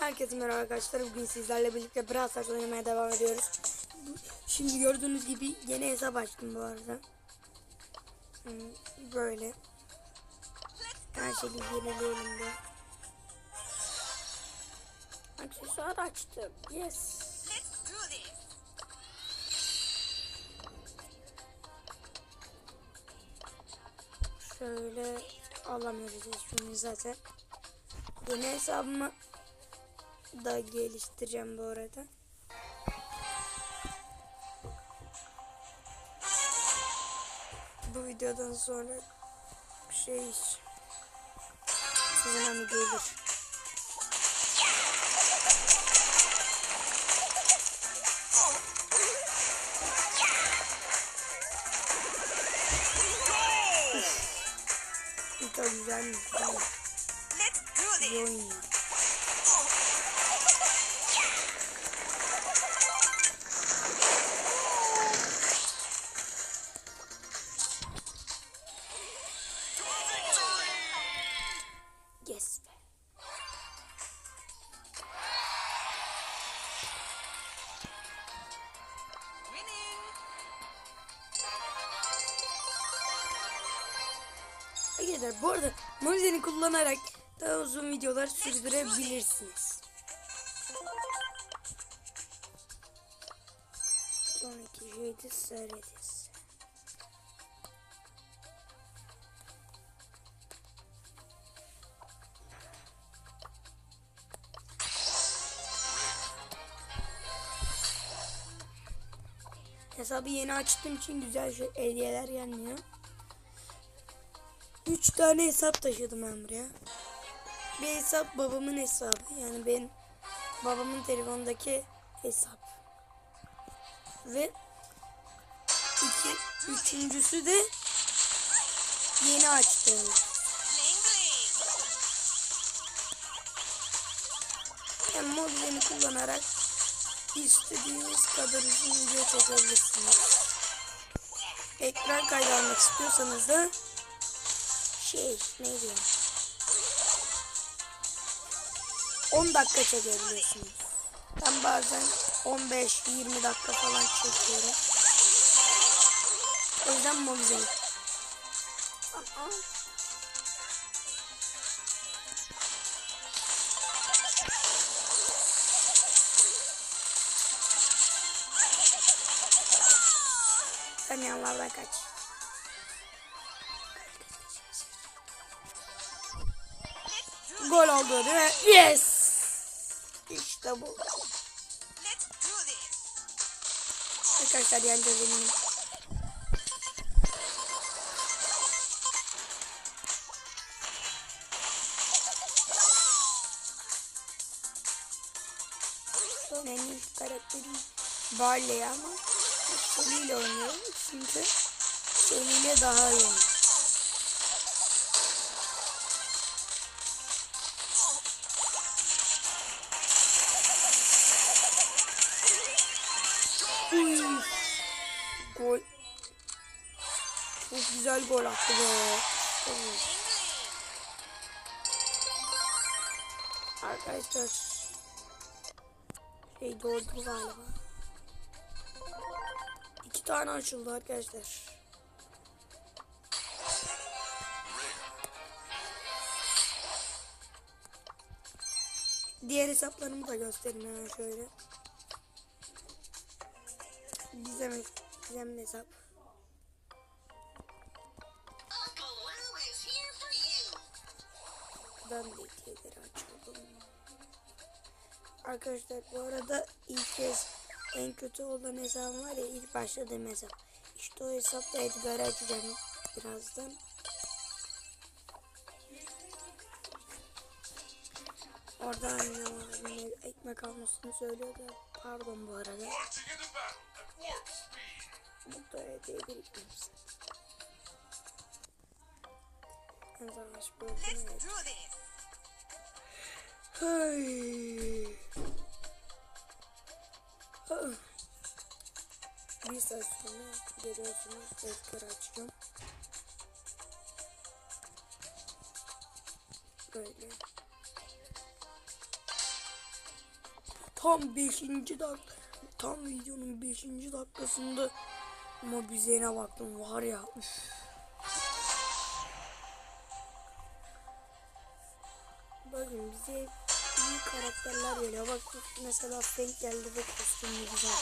Herkese merhaba arkadaşlar. Bugün sizlerle birlikte Brawl Stars oynamaya devam ediyoruz. Şimdi gördüğünüz gibi yeni hesap açtım bu arada. Hmm, Böyle. Her şeyi yenileyelim de. Aksesuar açtım. Yes. Şöyle alamıyoruz hiçbirini zaten. Yeni hesabımı da geliştireceğim bu arada. Bu videodan sonra şey sizin hani gelir. Çok güzelmiş. değil mi? Let's Arkadaşlar bu arada Mobizen'i kullanarak daha uzun videolar sürdürebilirsiniz. Sonraki şey de söyleriz. Hesabı yeni açtığım için güzel şey hediyeler gelmiyor. 3 tane hesap taşıdım ben buraya. Bir hesap babamın hesabı. Yani benim babamın telefondaki hesap. Ve iki, üçüncüsü de yeni bling. Yani mobilini kullanarak istediğiniz kadar uzun video çekebilirsiniz. Ekran kaydı almak istiyorsanız da şey neydi ya? 10 dakika çekebiliyorsunuz. Ben bazen 15-20 dakika falan çekiyorum. O yüzden mobilini. Aa. Sen yanlardan kaç. Gol oldu değil mi? Yes! İşte bu. Let's do this. Arkadaşlar yeneceğiz eminim. En iyi karakterim Barley ama Shelly ile oynuyorum çünkü Shelly ile daha iyi oynuyorum. Güzel gol attı be. Arkadaşlar. Şey doğdu galiba. İki tane açıldı arkadaşlar. Diğer hesaplarımı da göstereyim hemen şöyle. Gizem, gizemli hesap. Ben de hediyeleri açalım. Arkadaşlar bu arada ilk kez en kötü olan hesabım var ya ilk başladığım hesap. İşte o hesapta Edgar'ı açacağım birazdan. Orada annem ekmek almasını söylüyordu. Pardon bu arada. Mutlu hediye biriktirmişsin. En savaş bölümüne. Ah. Bir saat sonra geliyorsunuz. Tekrar açacağım. Böyle. tam 5. dak tam videonun 5. dakikasında mob yüzeyine baktım var ya. üf. Bakın bize karakterler geliyor. Bak mesela Frank geldi ve kostümü güzel.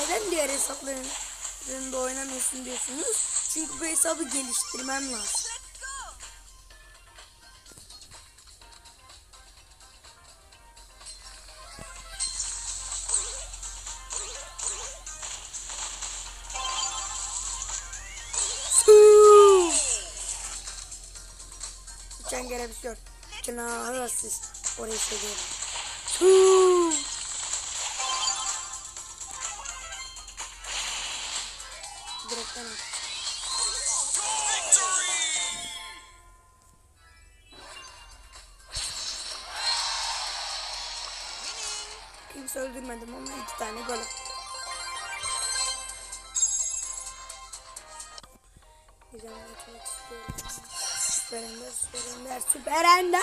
Neden diğer hesaplarında oynamıyorsun diyorsunuz? Çünkü bu hesabı geliştirmem lazım. Bir şey Cenahı siz orayı seviyorum. Su! Direkten at. Kimse öldürmedim ama iki tane gol. Güzel geçmek istiyorum. Süper Ender, Süper Ender, Süper.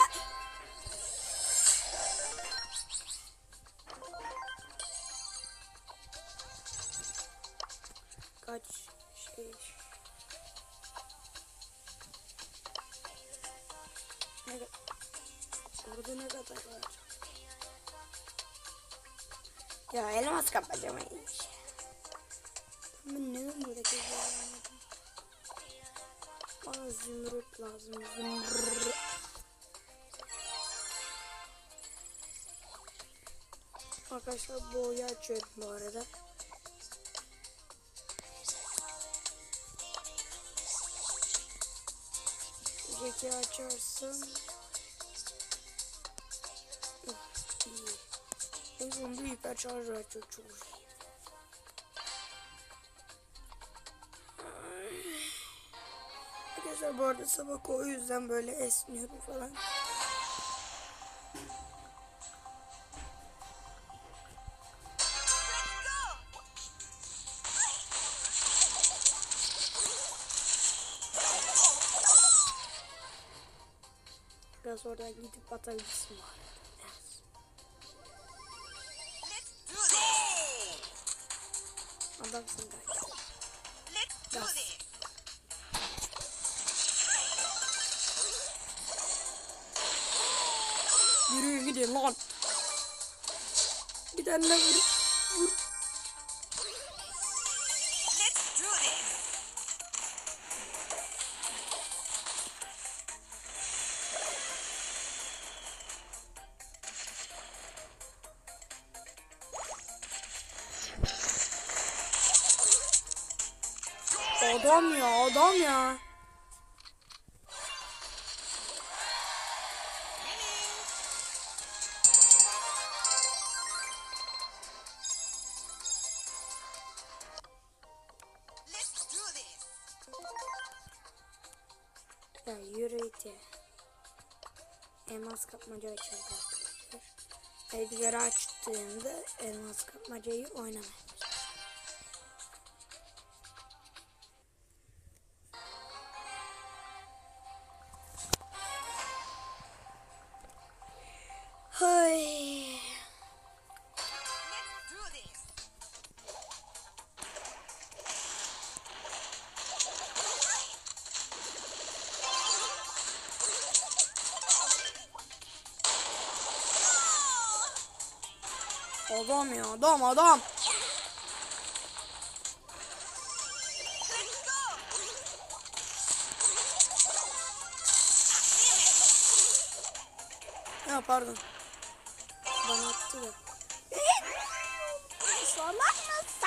Kaç şey... Ne kadar... Burada ne kadar var? Ya elmas kapacağım. Ben neden geziyorum? Bana zümrüt lazım. Zümrüt. Arkadaşlar boyu açıyorum bu arada. İyi. En son bu hiper şarjı açıyor çok iyi. Arkadaşlar bu arada sabah o yüzden böyle esniyorum falan. Biraz oradan gidip atabilirsin bu arada. Adamsın belki. Let's do this. Gidin lan. Tane vur. Vur. Adam ya adam ya. Ya. Elmas kapmaca açacağız arkadaşlar. Eldileri açtığında elmas kapmacayı oynamaya Adam ya adam adam. Ha pardon. Bana attı da. Salak mısın?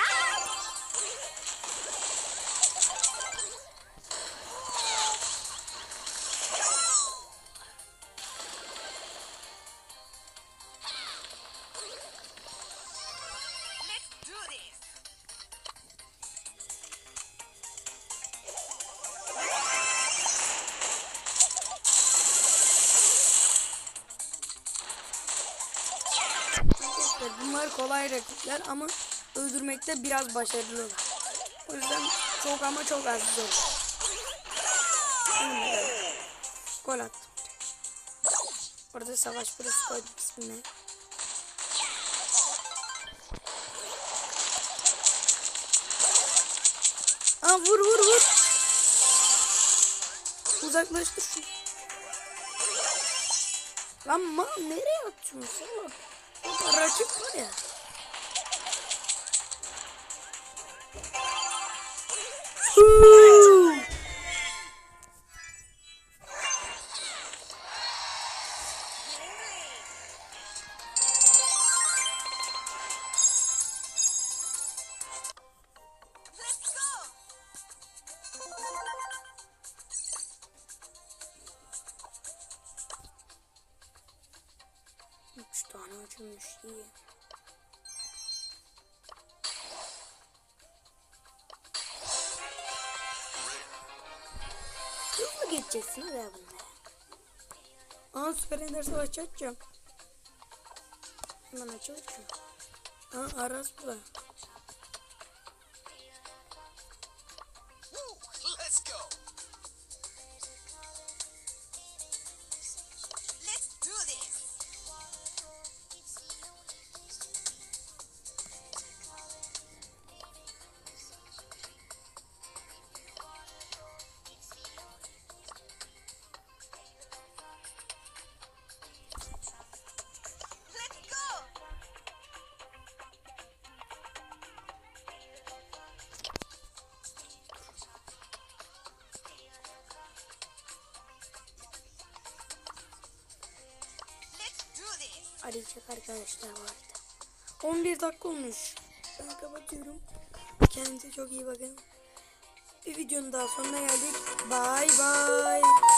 Bunlar kolay rakipler ama öldürmekte biraz başarılılar. O yüzden çok ama çok az zor. Gol attım. Orada savaş burası koydum ismini. Aa vur vur vur. Uzaklaştır şunu. Lan ma nereye atıyorsun oğlum? Orada rakip var ya. Hızlı geçeceksin hadi abi. Aa süper ender savaşçı açacağım. Hemen açıl şu. Aa Aras burada. Arayacak arkadaşlar arada. 11 dakika olmuş. Ben kapatıyorum. Kendinize çok iyi bakın. Bir videonun daha sonuna geldik. Bye bye.